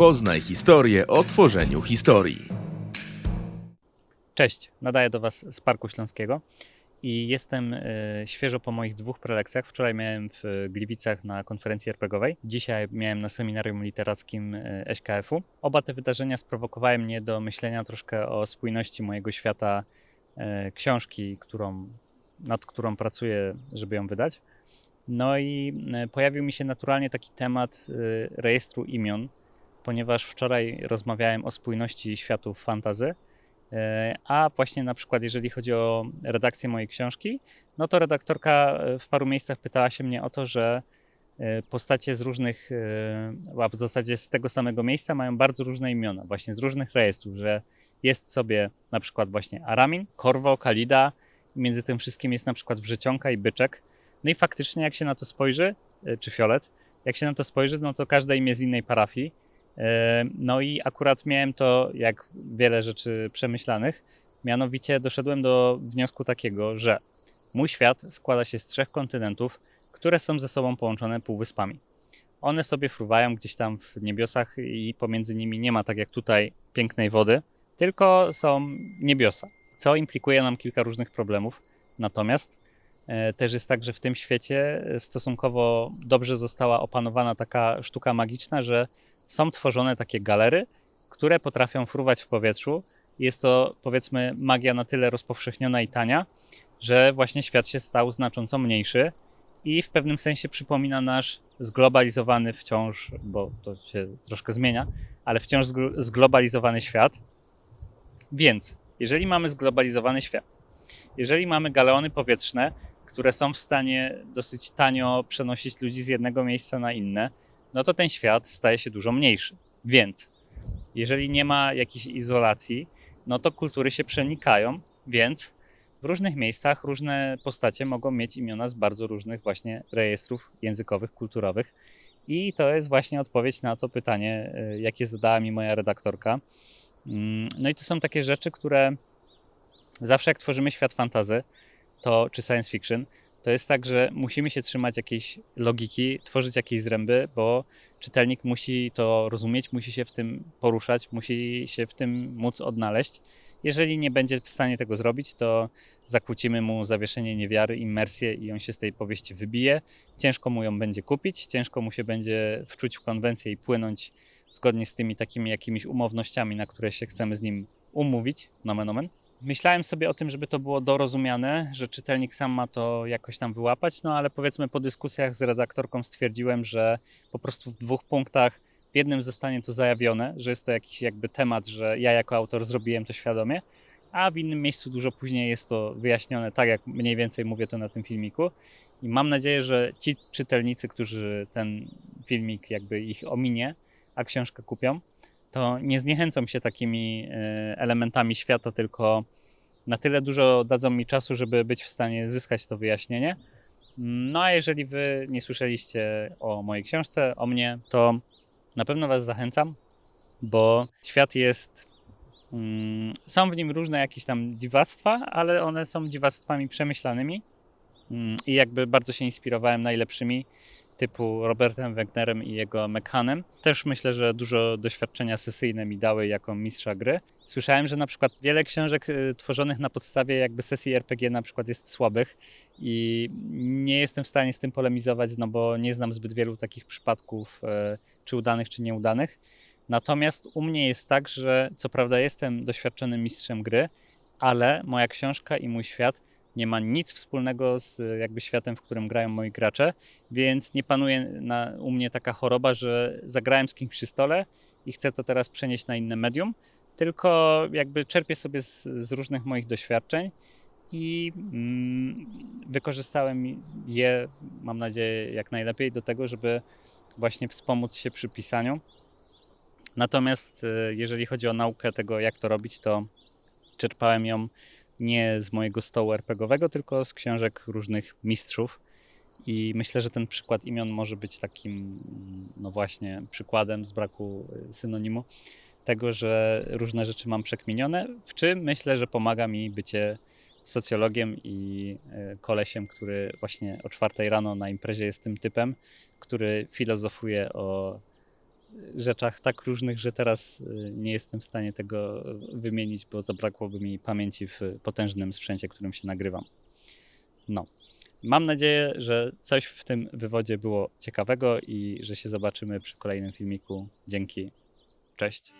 Poznaj historię o tworzeniu historii. Cześć, nadaję do Was z Parku Śląskiego i jestem e, świeżo po moich dwóch prelekcjach. Wczoraj miałem w Gliwicach na konferencji RPGowej, dzisiaj miałem na seminarium literackim e, SKF-u. Oba te wydarzenia sprowokowały mnie do myślenia troszkę o spójności mojego świata e, książki, którą, nad którą pracuję, żeby ją wydać. No i pojawił mi się naturalnie taki temat rejestru imion, ponieważ wczoraj rozmawiałem o spójności światów fantazy. E, A właśnie na przykład, jeżeli chodzi o redakcję mojej książki, no to redaktorka e, w paru miejscach pytała się mnie o to, że e, postacie z różnych, a w zasadzie z tego samego miejsca mają bardzo różne imiona, właśnie z różnych rejestrów, że jest sobie na przykład właśnie Aramin, Korwo, Kalida, między tym wszystkim jest na przykład Wrzecionka i Byczek. No i faktycznie jak się na to spojrzy, czy Fiolet, jak się na to spojrzy, no to każde imię z innej parafii. E, No i akurat miałem to, jak wiele rzeczy przemyślanych, mianowicie doszedłem do wniosku takiego, że mój świat składa się z trzech kontynentów, które są ze sobą połączone półwyspami. One sobie fruwają gdzieś tam w niebiosach i pomiędzy nimi nie ma tak jak tutaj pięknej wody, tylko są niebiosa, co implikuje nam kilka różnych problemów. Natomiast e, też jest tak, że w tym świecie stosunkowo dobrze została opanowana taka sztuka magiczna, że są tworzone takie galery, które potrafią fruwać w powietrzu. Jest to powiedzmy magia na tyle rozpowszechniona i tania, że właśnie świat się stał znacząco mniejszy i w pewnym sensie przypomina nasz zglobalizowany wciąż, bo to się troszkę zmienia, ale wciąż zgl- zglobalizowany świat. Więc jeżeli mamy zglobalizowany świat, jeżeli mamy galeony powietrzne, które są w stanie dosyć tanio przenosić ludzi z jednego miejsca na inne, no to ten świat staje się dużo mniejszy. Więc jeżeli nie ma jakiejś izolacji, no to kultury się przenikają, więc w różnych miejscach różne postacie mogą mieć imiona z bardzo różnych właśnie rejestrów językowych, kulturowych. I to jest właśnie odpowiedź na to pytanie, y, jakie zadała mi moja redaktorka. Mm, No i to są takie rzeczy, które zawsze jak tworzymy świat fantazy, to czy science fiction, to jest tak, że musimy się trzymać jakiejś logiki, tworzyć jakieś zręby, bo czytelnik musi to rozumieć, musi się w tym poruszać, musi się w tym móc odnaleźć. Jeżeli nie będzie w stanie tego zrobić, to zakłócimy mu zawieszenie niewiary, immersję i on się z tej powieści wybije. Ciężko mu ją będzie kupić, ciężko mu się będzie wczuć w konwencję i płynąć zgodnie z tymi takimi jakimiś umownościami, na które się chcemy z nim umówić, nomen omen. Myślałem sobie o tym, żeby to było dorozumiane, że czytelnik sam ma to jakoś tam wyłapać, no ale powiedzmy po dyskusjach z redaktorką stwierdziłem, że po prostu w dwóch punktach w jednym zostanie to zajawione, że jest to jakiś jakby temat, że ja jako autor zrobiłem to świadomie, a w innym miejscu dużo później jest to wyjaśnione, tak jak mniej więcej mówię to na tym filmiku. I mam nadzieję, że ci czytelnicy, którzy ten filmik jakby ich ominie, a książkę kupią, to nie zniechęcą się takimi e, elementami świata, tylko na tyle dużo dadzą mi czasu, żeby być w stanie zyskać to wyjaśnienie. No a jeżeli wy nie słyszeliście o mojej książce, o mnie, to na pewno was zachęcam, bo świat jest. Mm, są w nim różne jakieś tam dziwactwa, ale one są dziwactwami przemyślanymi mm, i jakby bardzo się inspirowałem najlepszymi typu Robertem Wegnerem i jego Mekhanem. Też myślę, że dużo doświadczenia sesyjne mi dały jako mistrza gry. Słyszałem, że na przykład wiele książek y, tworzonych na podstawie jakby sesji RPG na przykład jest słabych i nie jestem w stanie z tym polemizować, no bo nie znam zbyt wielu takich przypadków, e, czy udanych, czy nieudanych. Natomiast u mnie jest tak, że co prawda jestem doświadczonym mistrzem gry, ale moja książka i mój świat nie ma nic wspólnego z e, jakby światem, w którym grają moi gracze, więc nie panuje na, u mnie taka choroba, że zagrałem z kimś przy stole i chcę to teraz przenieść na inne medium, tylko jakby czerpię sobie z, z różnych moich doświadczeń i mm, wykorzystałem je, mam nadzieję, jak najlepiej do tego, żeby właśnie wspomóc się przy pisaniu. Natomiast e, jeżeli chodzi o naukę tego, jak to robić, to czerpałem ją nie z mojego stołu RPGowego, tylko z książek różnych mistrzów. I myślę, że ten przykład imion może być takim, no właśnie, przykładem z braku y, synonimu tego, że różne rzeczy mam przekminione, w czym myślę, że pomaga mi bycie socjologiem i y, kolesiem, który właśnie o czwartej rano na imprezie jest tym typem, który filozofuje o rzeczach tak różnych, że teraz y, nie jestem w stanie tego wymienić, bo zabrakłoby mi pamięci w potężnym sprzęcie, którym się nagrywam. No. Mam nadzieję, że coś w tym wywodzie było ciekawego i że się zobaczymy przy kolejnym filmiku. Dzięki. Cześć.